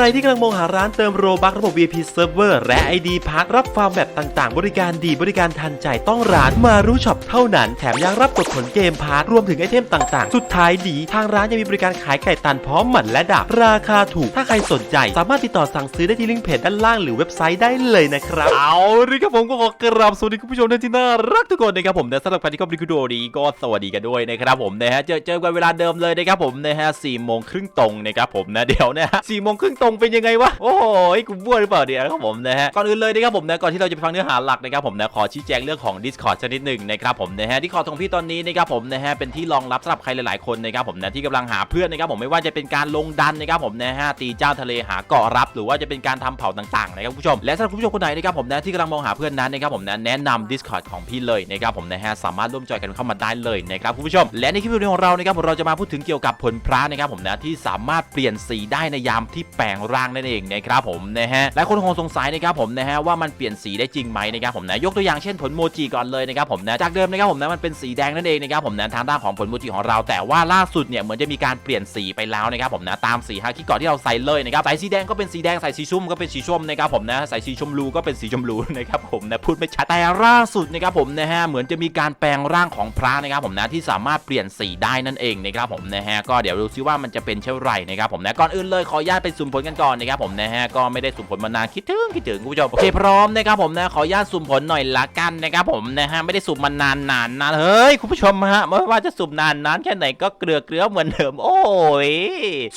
รที่กำลังมองหาร้านเติมโรบักระบบ VIP Server และ ID พักรับฟาร์มแบบต่างๆ บริการดีบริการทันใจต้องร้านมารู้ช็อปเท่านั้น แถมยังรับกดผลเกมพาร์ทรวมถึงไอเทมต่างๆ สุดท้ายดี ทางร้านยังมีบริการขายไก่ตันพร้อมหมันและดักราคาถูก ถ้าใครสนใจ สามารถติดต่อสั่งซื้อได้ที่ลิงก์เพจด้านล่างหรือเว็บไซต์ได้เลยนะครับ เอาละครับผมก็ขอกราบสวัสดีคุณผู้ชมที่น่ารักทุกคนนะครับผมนะสำหรับใครที่เข้ามาดูวิดีโอนี้ก็สวัสดีกันด้วยนะครับผมนะฮะเจอเจอกันเวลาเดิมเลยนะครับผมนะฮะสี่โมงครึ่งตรงนะครับผมนะเดี๋ยวนะฮะสี่โมงครึ่งตรงงเป็นยังไงวะโอ้โหกูบ้วนหรือเปล่าเดี๋ยวครับผมนะฮะก่อนอื่นเลยนะครับผมนะก่อนที่เราจะไปฟังเนื้อหาหลักนะครับผมนะขอชี้แจงเรื่องของ Discord ชนิดหนึ่งนะครับผมนะฮะ Discord ของพี่ตอนนี้นะครับผมนะฮะเป็นที่รองรับสำหรับใครหลายๆคนนะครับผมนะที่กำลังหาเพื่อนนะครับผมไม่ว่าจะเป็นการลงดันนะครับผมนะฮะตีเจ้าทะเลหาเกาะรับ หรือว่าจะเป็นการทำเผาต่างๆนะครับคุณผู้ชมและสำหรับคุณผู้ชมคนไหนนะครับผมนะที่กำลังมองหาเพื่อนนั้นนะครับผมนะแนะนำ Discord ของพี่เลยนะครับผมนะฮะสามารถร่วมจอยกันเข้ามาได้เลยนะครับคุณผู้ชม และในคลิปวิดีโอของเรานะครับผมเราจะมาพูดถึงเกี่ยวกับผลพระนะครับผมนะที่สามารถเปลี่ยนสีได้ในยามที่แปลงร่างนั่นเองนะครับผมนะฮะหลายคนคงสงสัยนะครับผมนะฮะว่ามันเปลี่ยนสีได้จริงไหมนะครับผมนะยกตัวอย่างเช่นผลโมจิก่อนเลยนะครับผมนะจากเดิมนะครับผมนะมันเป็นสีแดงนั่นเองนะครับผมนะทางด้านของผลโมจิของเรา แต่ว่าล่าสุดเนี่ยเหมือนจะมีการเปลี่ยนสีไปแล้วนะครับผมนะตามสีฮาคิเกาะที่เราใส่เลยนะครับใส่สีแดงก็เป็นสีแดงใส่สีชุ่มก็เป็นสีชุ่มนะครับผมนะใส่สีชมพูก็เป็นสีชมพูนะครับผมนะพูดไม่ชัดแต่ล่าสุดนะครับผมนะฮะเหมือนจะมีการแปลงร่างของพระนะครับผมนะที่สามารถเปลี่ยนสีได้นั่นเองนะครับผมนะฮะก็เดี๋ยวดูซิว่ามันจะเป็นเช่นไรนะครับผมนะก่อนอื่นเลยขออนุญาตไปสุ่มผลกันก่อนนะครับผมนะฮะก็ไม่ได้สุ่มผลมานานคิดถึงคิดถึงคุณผู้ชมโอเคพร้อมนะครับผมนะขออนุญาตสุ่มผลหน่อยละกันนะครับผมนะฮะไม่ได้สุ่มมานานนานนานเฮ้ยคุณผู้ชมฮะไม่ว่าจะสุ่มนานนานแค่ไหนก็เกลือเกลือเหมือนเดิมโอ้ย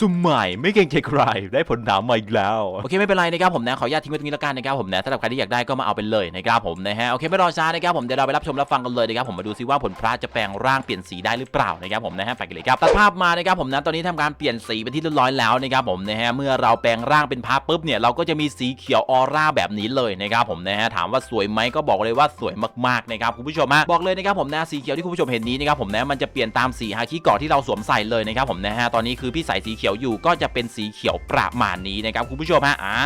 สุ่มใหม่ไม่เก่งใจใครได้ผลหนาวมาอีกแล้วโอเคไม่เป็นไรนะครับผมนะขออนุญาตทิ้งไว้ตรงนี้ละกันนะครับผมนะสำหรับใครที่อยากได้ก็มาเอาไปเลยนะครับผมนะฮะโอเคไม่รอช้านะครับผมเดี๋ยวเราไปรับชมรับฟังกันเลยนะครับผมมาดูซิว่าผลพระจะแปลงร่างเปลี่ยนสีได้หรือเปล่านะครับผมนะฮะไปกันเลยครับตัดภาพมานะครับผมนะตอนนี้ทำการเปลี่ยนสีเป็นที่เรียบร้อยแล้วนะครับผมนะฮะเมื่อเราแปลงร่างเป็นพระปุ๊บเนี่ยเราก็จะมีสีเขียวออร่าแบบนี้เลยนะครับผมนะฮะถามว่าสวยไหมก็บอกเลยว่าสวยมากๆนะครับคุณผู้ชมฮะบอกเลยนะครับผมนะสีเขียวที่คุณผู้ชมเห็นนี้นะครับผมนะมันจะเปลี่ยนตามสีฮาคิเกาะที่เราสวมใส่เลยนะครับผมนะฮะตอนนี้คือพี่ใส่สีเขียวอยู่ก็จะเป็นสีเขียวประมาณนี้นะครับคุณผู้ชมฮะอ่า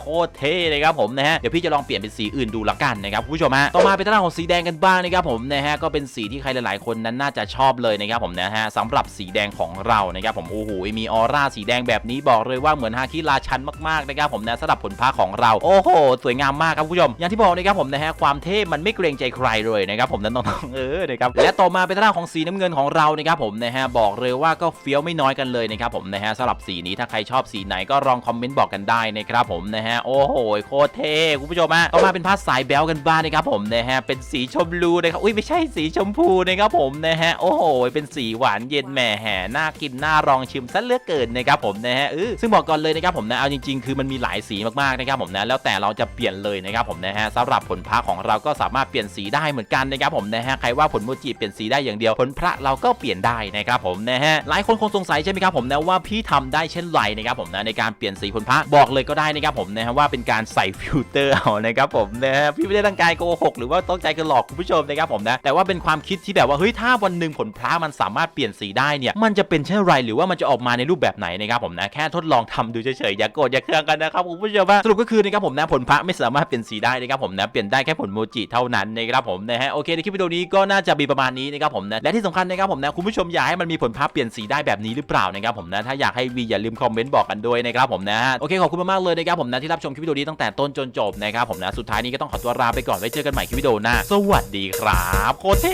โคตรเท่เลยครับผมนะฮะเดี๋ยวพี่จะลองเปลี่ยนเป็นสีอื่นดูละกันนะครับคุณผู้ชมฮะต่อมาเป็นทางด้านของสีแดงกันบ้างนะครับผมนะฮะก็เป็นสีที่ใครหลาย ๆ คนนั้นน่าจะชอบเลยนะครับผมนะฮะสำหรับสีแดงของเรานะครับผมโอ้โหมีออร่าสีแดงแบบนี้บอกเลยว่าเหมือนฮาคิราชันมากๆนะครับผมนะสำหรับผลพาของเรา โอ้โห สวยงามมากครับคุณผู้ชม อย่างที่บอกนะครับผมนะฮะความเท่มันไม่เกรงใจใครเลยนะครับผมนั้นน้องเออนะครับและต่อมาเป็นทางด้าของสีน้ำเงินของเรานะครับผมนะฮะบอกเลยว่าก็เฟี้ยวไม่น้อยกันเลยนะครับผมนะฮะสำหรับสีนี้ถ้าใครชอบสีไหนก็ลองคอมเมนต์บอกกันได้นะครับผมนะฮะโอ้โหโคตรเท่คุณผู้ชมฮะต่อมาเป็นผ้าสายแบลกันบ้างนะครับผมนะฮะเป็นสีชมพูนะครับอุ้ยไม่ใช่สีชมพูนะครับผมนะฮะโอ้โหเป็นสีหวานเย็นแหม่แห่น่ากินน่ารองชิมซะเหลือเกินนะครับผมนะฮะเออซึ่งบอกก่อนเลยนะครับผมนะเอาจริงๆ คือมันมีหลายสีมากๆนะครับผมนะแล้วแต่เราจะเปลี่ยนเลยนะครับผมนะฮะสำหรับผลพระของเราก็สามารถเปลี่ยนสีได้เหมือนกันนะครับผมนะฮะใครว่าผลโมจิเปลี่ยนสีได้อย่างเดียวผลพระเราก็เปลี่ยนได้นะครับผมนะฮะหลายคนคงสงสัยใช่ไหมครับผมนะว่าพี่ทำได้เช่นไรนะครับผมนะในการเปลี่ยนสีผลพระบอกเลยก็ได้นะครับผมนะฮะว่าเป็นการใส่ฟิลเตอร์เอานะครับผมนะฮะพี่ไม่ได้ตั้งใจโกหกหรือว่าต้องใจกันหลอกคุณผู้ชมนะครับผมนะแต่ว่าเป็นความคิดที่แบบว่าเฮ้ยถ้าวันหนึ่งผลพระมันสามารถเปลี่ยนสีได้เนี่ยมันจะเป็นเช่นไรหรือว่ามันจะออกมาในรูปแบบไหนนะครับผมนะแค่ทดลองทำดูเเฉยๆอย่าโกรธอย่าเคืองกันนะครับคุณผู้ชมว่าสรุปก็คือนะครับผมนะผลพระไม่สามารถเปลี่ยนสีได้นะครับผมนะเปลี่ยนได้แค่ผลโมจิเท่านั้นนะครับผมนะฮะโอเคในคลิปวิดีโอนี้ก็น่าจะมีประมาณนี้นะครับผมนะและที่สำคัญนะครับผมนะคุณผู้ชมอยากให้มันมีผลพระเปลี่ยนสีได้แบบนี้หรือเปล่านะครับผมนะถ้าอยากให้วีอย่าลืมคอมเมนต์บอกกันด้วยนะครับผมนะโอเคขอบคุณมากๆเลยนะครับผมนะที่รับชมคลิปวิดีโอนี้ตั้งแต่ต้นจนจบนะครับผมนะสุดท้ายนี้ก็ต้องขอตัวลาไปก่อนไว้เจอกันใหม่คลิปวิดีโอหน้าสวัสดีครับโคเท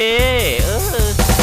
เออ